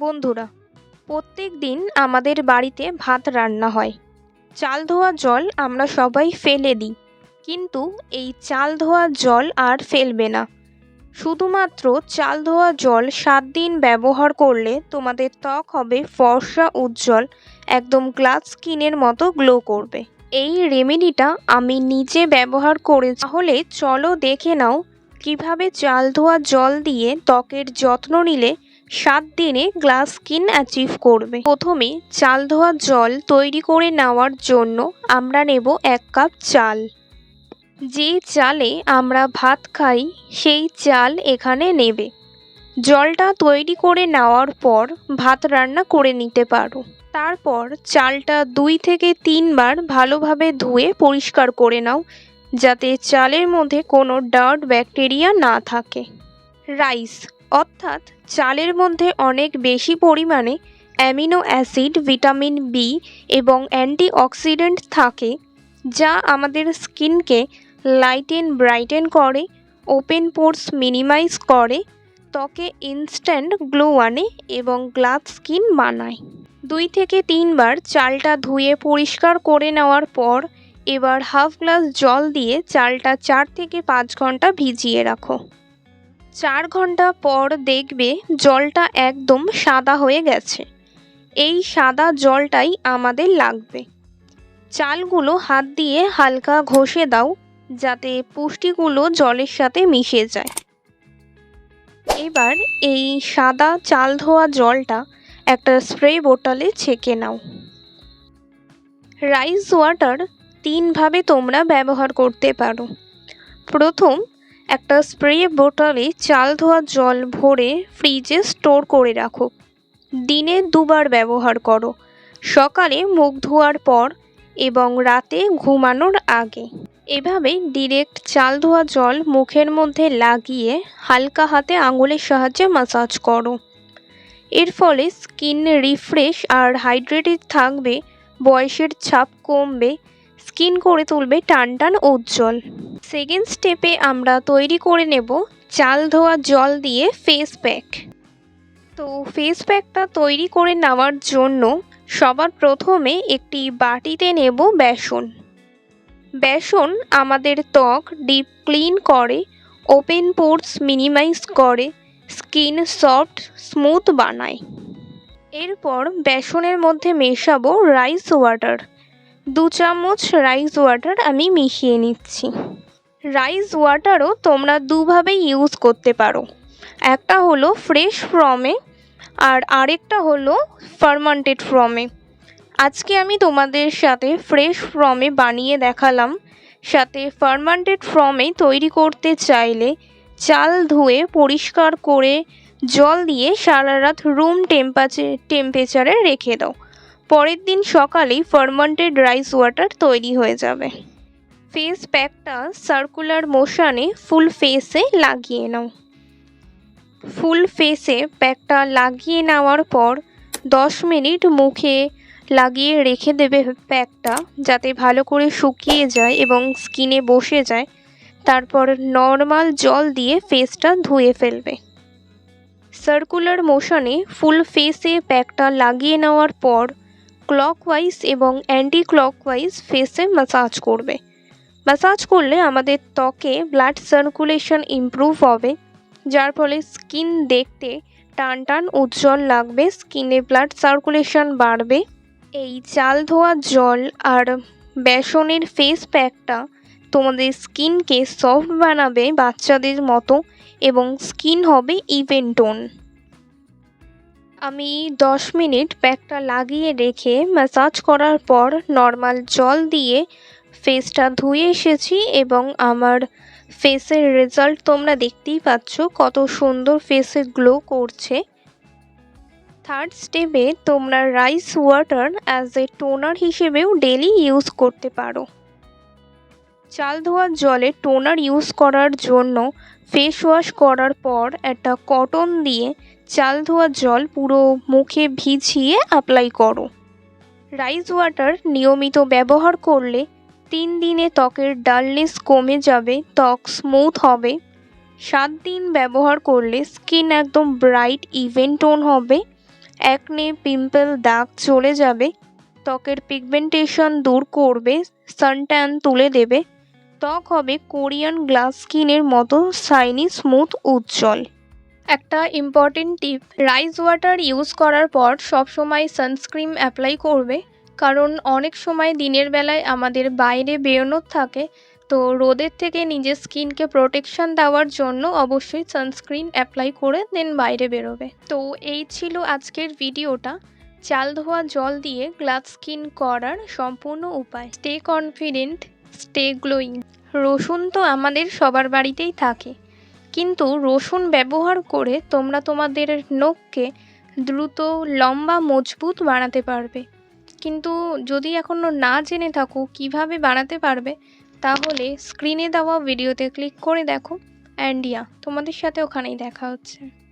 বন্ধুরা, প্রত্যেক দিন আমাদের বাড়িতে ভাত রান্না হয়। চাল ধোয়া জল আমরা সবাই ফেলে দিই, কিন্তু এই চাল ধোয়া জল আর ফেলবে না। শুধুমাত্র চাল ধোয়া জল সাত দিন ব্যবহার করলে তোমাদের ত্বক হবে ফর্সা উজ্জ্বল, একদম গ্লাস স্কিনের মতো গ্লো করবে। এই রেমেডিটা আমি নিজে ব্যবহার করে তাহলে চলো দেখে নাও কীভাবে চাল ধোয়া জল দিয়ে ত্বকের যত্ন নিলে সাত দিনে গ্লাস স্কিন অ্যাচিভ করবে। প্রথমে চাল ধোয়া জল তৈরি করে নেওয়ার জন্য আমরা নেব এক কাপ চাল। যে চালে আমরা ভাত খাই, সেই চাল এখানে নেবে। জলটা তৈরি করে নেওয়ার পর ভাত রান্না করে নিতে পারো। তারপর চালটা দুই থেকে তিনবার ভালোভাবে ধুয়ে পরিষ্কার করে নাও, যাতে চালের মধ্যে কোনো ডার্ট ব্যাকটেরিয়া না থাকে। রাইস অর্থাৎ চালের মধ্যে অনেক বেশি পরিমাণে অ্যামিনো অ্যাসিড, ভিটামিন বি এবং অ্যান্টিঅক্সিডেন্ট থাকে, যা আমাদের স্কিনকে লাইটেন ব্রাইটেন করে, ওপেন পোর্স মিনিমাইজ করে, ত্বকে ইনস্ট্যান্ট গ্লো আনে এবং গ্লাস স্কিন বানায়। দুই থেকে তিনবার চালটা ধুয়ে পরিষ্কার করে নেওয়ার পর এবার হাফ গ্লাস জল দিয়ে চালটা চার থেকে পাঁচ ঘণ্টা ভিজিয়ে রাখো। চার ঘণ্টা পর দেখবে জলটা একদম সাদা হয়ে গেছে। এই সাদা জলটাই আমাদের লাগবে। চালগুলো হাত দিয়ে হালকা ঘষে দাও, যাতে পুষ্টিগুলো জলের সাথে মিশে যায়। এবার এই সাদা চাল ধোয়া জলটা একটা স্প্রে বোতলে ছেঁকে নাও। রাইস ওয়াটার তিনভাবে তোমরা ব্যবহার করতে পারো। প্রথম একটা স্প্রে বোতলে চাল ধোয়া জল ভরে ফ্রিজে স্টোর করে রাখো। দিনে দুবার ব্যবহার করো। সকালে মুখ ধোয়ার পর এবং রাতে ঘুমানোর আগে। এভাবে ডিরেক্ট চাল ধোয়া জল মুখের মধ্যে লাগিয়ে হালকা হাতে আঙুলের সাহায্যে মাসাজ করো। এর ফলে স্কিন রিফ্রেশ আর হাইড্রেটেড থাকবে, বয়সের ছাপ কমবে স্কিন করে তুলবে টান টান উজ্জ্বল। সেকেন্ড স্টেপে আমরা তৈরি করে নেব চাল ধোয়া জল দিয়ে ফেস প্যাক তো ফেস প্যাকটা তৈরি করে নেওয়ার জন্য সবার প্রথমে একটি বাটিতে নেব বেসন। বেসন আমাদের ত্বক ডিপ ক্লিন করে ওপেন পোর্স মিনিমাইজ করে স্কিন সফট স্মুথ বানায়। এরপর বেসনের মধ্যে মেশাবো রাইস ওয়াটার দু চামচ রাইস ওয়াটার আমি মিশিয়ে নিচ্ছি। রাইস ওয়াটারও তোমরা দুভাবে ইউজ করতে পারো। একটা হলো ফ্রেশ ফ্রমে আর আরেকটা হলো ফার্মান্টেড ফ্রমে আজকে আমি তোমাদের সাথে ফ্রেশ ফ্রমে বানিয়ে দেখালাম। সাথে ফার্মান্টেড ফ্রমে তৈরি করতে চাইলে চাল ধুয়ে পরিষ্কার করে জল দিয়ে সারা রাত রুম টেম্পাচার টেম্পারেচারে রেখে দাও। পরের দিন সকালেই ফার্মান্টেড রাইস ওয়াটার তৈরি হয়ে যাবে। ফেস প্যাকটা সার্কুলার মোশনে ফুল ফেসে লাগিয়ে নাও। ফুল ফেসে প্যাকটা লাগিয়ে নেওয়ার পর দশ মিনিট মুখে লাগিয়ে রেখে দেবে প্যাকটা যাতে ভালো করে শুকিয়ে যায় এবং স্কিনে বসে যায়। তারপর নর্মাল জল দিয়ে ফেসটা ধুয়ে ফেলবে। সার্কুলার মোশনে ফুল ফেসে প্যাকটা লাগিয়ে নেওয়ার পর ক্লকওয়াইজ এবং অ্যান্টি ক্লকওয়াইজ ফেসে ম্যাসাজ করবে। ম্যাসাজ করলে আমাদের ত্বকে ব্লাড সার্কুলেশন ইমপ্রুভ হবে, যার ফলে স্কিন দেখতে টান টান উজ্জ্বল লাগবে স্কিনে ব্লাড সার্কুলেশন বাড়বে। এই চাল ধোয়া জল আর বেসনের ফেস প্যাকটা তোমাদের স্কিনকে সফট বানাবে বাচ্চাদের মতো এবং স্কিন হবে ইভেন টোন আমি দশ মিনিট প্যাকটা লাগিয়ে রেখে ম্যাসাজ করার পর নর্মাল জল দিয়ে ফেসটা ধুয়ে এসেছি এবং আমার ফেসের রেজাল্ট তোমরা দেখতেই পাচ্ছ কত সুন্দর ফেসে গ্লো করছে। থার্ড স্টেপে তোমরা rice water as a toner হিসেবেও ডেলি ইউজ করতে পারো। চাল ধোয়ার জলে টোনার ইউজ করার জন্য ফেস ওয়াশ করার পর একটা কটন দিয়ে চাল ধোয়ার জল পুরো মুখে ভিজিয়ে অ্যাপ্লাই করো। রাইস ওয়াটার নিয়মিত ব্যবহার করলে তিন দিনে ত্বকের ডালনেস কমে যাবে, ত্বক স্মুথ হবে। সাত দিন ব্যবহার করলে স্কিন একদম ব্রাইট ইভেন টোন হবে অ্যাকনে পিম্পল দাগ চলে যাবে, ত্বকের পিগমেন্টেশন দূর করবে সানট্যান তুলে দেবে। ত্বক হবে কোরিয়ান গ্লাস স্কিনের মতো শাইনি স্মুথ উজ্জ্বল। একটা important tip rice water use করার পর সবসময় সানস্ক্রিন অ্যাপ্লাই করবে, কারণ অনেক সময় দিনের বেলায় আমাদের বাইরে বেরোনোর থাকে, তো রোদের থেকে নিজের স্কিনকে প্রোটেকশন দেওয়ার জন্য অবশ্যই সানস্ক্রিন অ্যাপ্লাই করে দেন বাইরে বেরোবে। তো এই ছিল আজকের ভিডিওটা। চাল ধোয়া জল দিয়ে গ্লাস স্কিন করার সম্পূর্ণ উপায়। স্টে কনফিডেন্ট স্টে গ্লোয়িং রসুন তো আমাদের সবার বাড়িতেই থাকে। কিন্তু রসুন ব্যবহার করে তোমরা তোমাদের নখকে দ্রুত, লম্বা, মজবুত বানাতে পারবে। কিন্তু যদি এখনও না জেনে থাকো কীভাবে বানাতে পারবে, তাহলে স্ক্রিনে দেওয়া ভিডিওতে ক্লিক করে দেখো। অ্যান্ড ইয়া, তোমাদের সাথে ওখানেই দেখা হচ্ছে।